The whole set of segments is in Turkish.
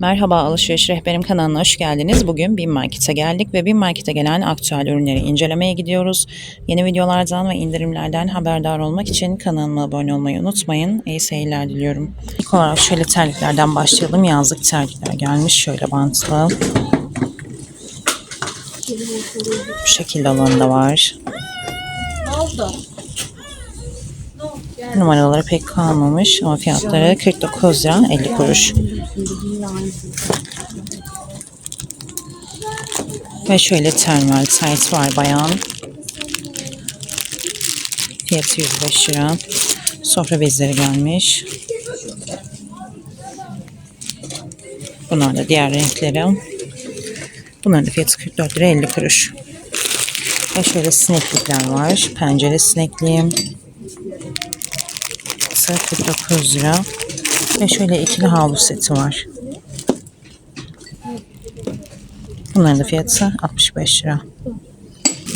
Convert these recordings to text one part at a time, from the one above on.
Merhaba Alışveriş Rehberim kanalına hoş geldiniz. Bugün Bin Market'e geldik ve Bin Market'e gelen aktüel ürünleri incelemeye gidiyoruz. Yeni videolardan ve indirimlerden haberdar olmak için kanalıma abone olmayı unutmayın. İyi seyirler diliyorum. İlk olarak şöyle terliklerden başlayalım. Yazlık terlikler gelmiş. Şöyle bantlı. Bu şekilde olanı da var. Numaraları pek kalmamış ama fiyatları 49 lira 50 kuruş. Ve şöyle termal tight var bayan. Fiyatı 105 lira. Sofra bezleri gelmiş. Bunlar da diğer renkleri. Bunların da fiyatı 44 lira 50 kuruş. Ve şöyle sineklikler var. Pencere sinekliği. Fiyatı 49 lira. Ve şöyle ikili havlu seti var. Bunların da fiyatı 65 lira.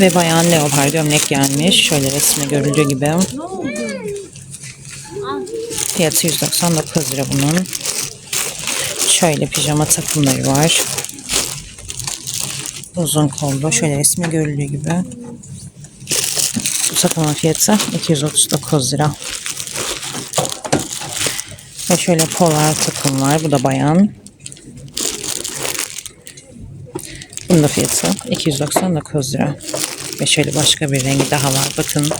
Ve bayan leopar gömlek gelmiş. Şöyle resmi görüldüğü gibi. Fiyatı 199 lira bunun. Şöyle pijama takımları var. Uzun kollu. Şöyle resmi görüldüğü gibi. Bu takımın fiyatı 239 lira. Ve şöyle polar takım var. Bu da bayan. Bunun da fiyatı 299 lira. Ve şöyle başka bir rengi daha var. Bakın.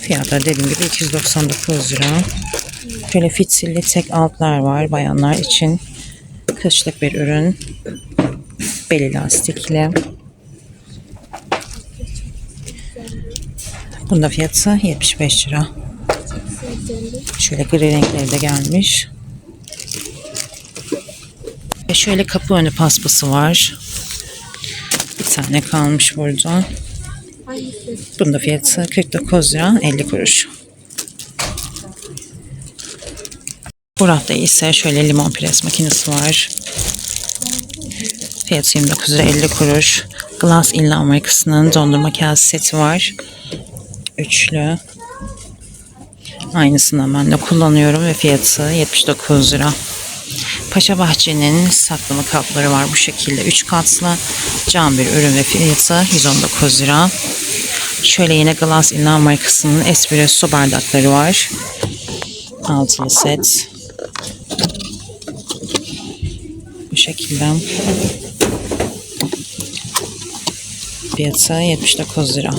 Fiyatları dediğim gibi 299 lira. Şöyle fitilli tek altlar var bayanlar için. Kışlık bir ürün. Beli lastikli. Bunun da fiyatı 75 lira. Şöyle gri renkleri de gelmiş. Ve şöyle kapı önü paspası var. Bir tane kalmış burada. Bunun da fiyatı 49 lira 50 kuruş. Burada ise şöyle limon pres makinesi var. Fiyatı 29 lira 50 kuruş. Glass Illa markasının dondurma kase seti var. Üçlü. Aynısından ben de kullanıyorum ve fiyatı 79 lira. Paşa Bahçe'nin saklama kapları var bu şekilde. 3 katlı cam bir ürün ve fiyatı 119 lira. Şöyle yine Glass Illa markasının espresso bardakları var. Altılı set. Bu şekilde. Fiyatı 79 lira.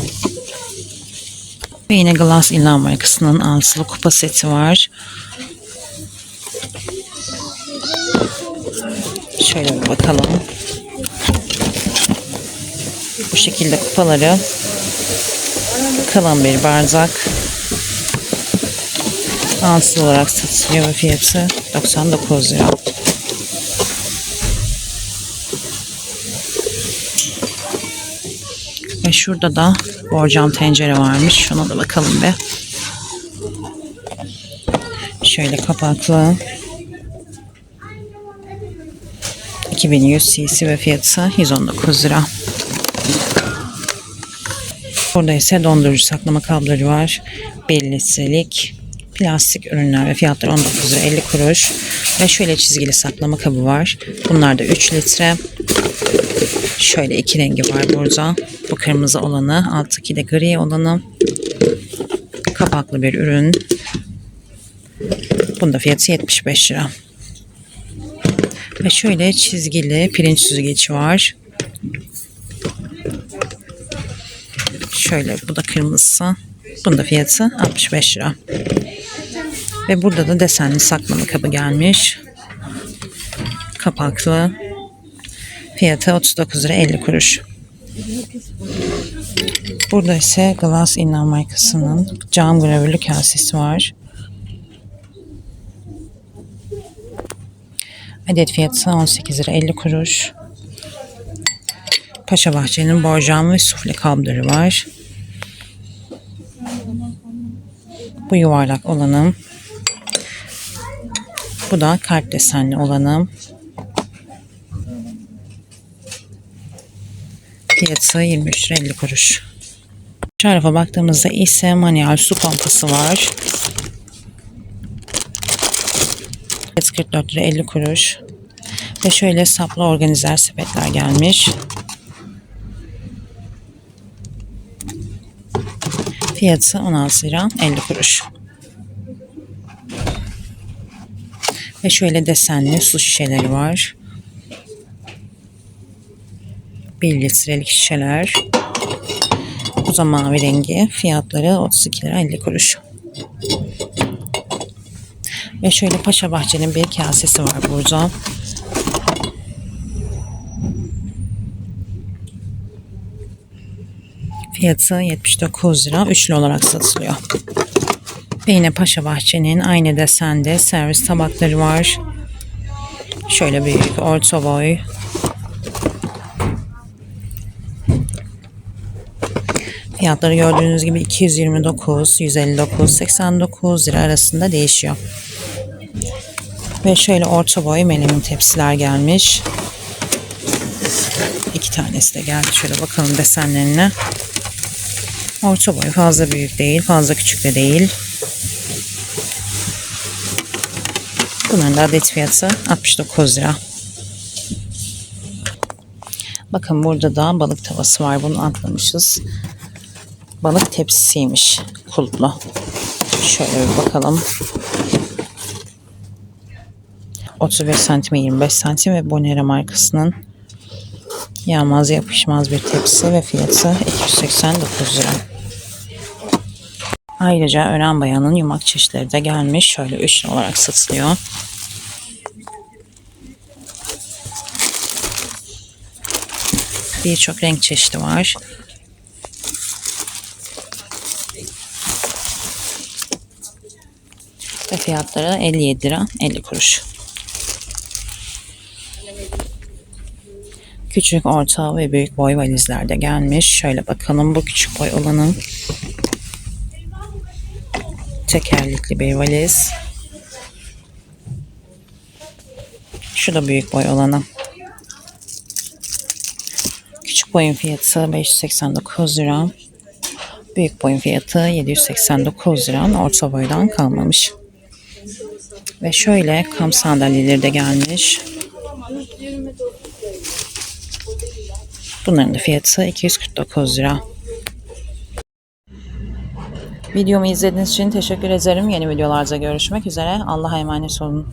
Ve yine Glass Illa markasının altılı kupa seti var. Şöyle bir bakalım. Bu şekilde kupaları kalan bir bardak altılı olarak satılıyor ve fiyatı 99 lira. Ve şurada da borcam tencere varmış. Şuna da bakalım be. Şöyle kapaklı. 2100 cc ve fiyatı 119 lira. Burada ise dondurucu saklama kabları var. 1 litrelik plastik ürünler ve fiyatları 19 lira 50 kuruş. Ve şöyle çizgili saklama kabı var. Bunlar da 3 litre. Şöyle iki rengi var burada. Bu kırmızı olanı, alttaki de gri olanı. Kapaklı bir ürün. Bunda fiyatı 75 lira. Ve şöyle çizgili pirinç süzgeci var. Şöyle bu da kırmızısı. Bunda fiyatı 65 lira. Ve burada da desenli saklama kabı gelmiş. Kapaklı. Fiyatı 39 lira 50 kuruş. Burada ise Glass Inna markasının cam gravürlü kasesi var. Adet fiyatı 18 lira 50 kuruş. Paşa Bahçe'nin borcam ve sufle kabları var. Bu yuvarlak olanım. Bu da kart desenli olanım. Fiyatı 23 lira 50 kuruş. Tarafa baktığımızda ise manuel su pompası var. 44 lira 50 kuruş. Ve şöyle saplı organizer sepetler gelmiş. Fiyatı 16 lira 50 kuruş. Ve şöyle desenli su şişeleri var. 1 litrelik şişeler. Bu da mavi rengi. Fiyatları 32 lira 50 kuruş. Ve şöyle Paşa Bahçe'nin bir kasesi var burada. Fiyatı 79 lira. Üçlü olarak satılıyor. Ve yine Paşa Bahçe'nin aynı desende servis tabakları var. Şöyle büyük, orta boy. Fiyatları gördüğünüz gibi 229, 159, 89 lira arasında değişiyor. Ve şöyle orta boy menemin tepsiler gelmiş. İki tanesi de geldi. Şöyle bakalım desenlerine. Orta boy fazla büyük değil, fazla küçük de değil. Bunların da adet fiyatı 69 lira. Bakın burada da balık tavası var. Bunu atlamışız. Balık tepsisiymiş. Kulplu. Şöyle bir bakalım. 35 santim 25 santim ve Bonera markasının yağmaz yapışmaz bir tepsi ve fiyatı 289 lira. Ayrıca Ören Bayan'ın yumak çeşitleri de gelmiş. Şöyle üçlü olarak satılıyor. Birçok renk çeşidi var. Fiyatları 57 lira 50 kuruş. Küçük, orta ve büyük boy valizler de gelmiş. Şöyle bakalım bu küçük boy olanın tekerlekli bir valiz. Şu da büyük boy olanı. Küçük boyun fiyatı 589 lira. Büyük boyun fiyatı 789 lira. Orta boydan kalmamış. Ve şöyle kamp sandalyeleri de gelmiş. Bunların da fiyatı 249 lira. Videomu izlediğiniz için teşekkür ederim. Yeni videolarda görüşmek üzere. Allah'a emanet olun.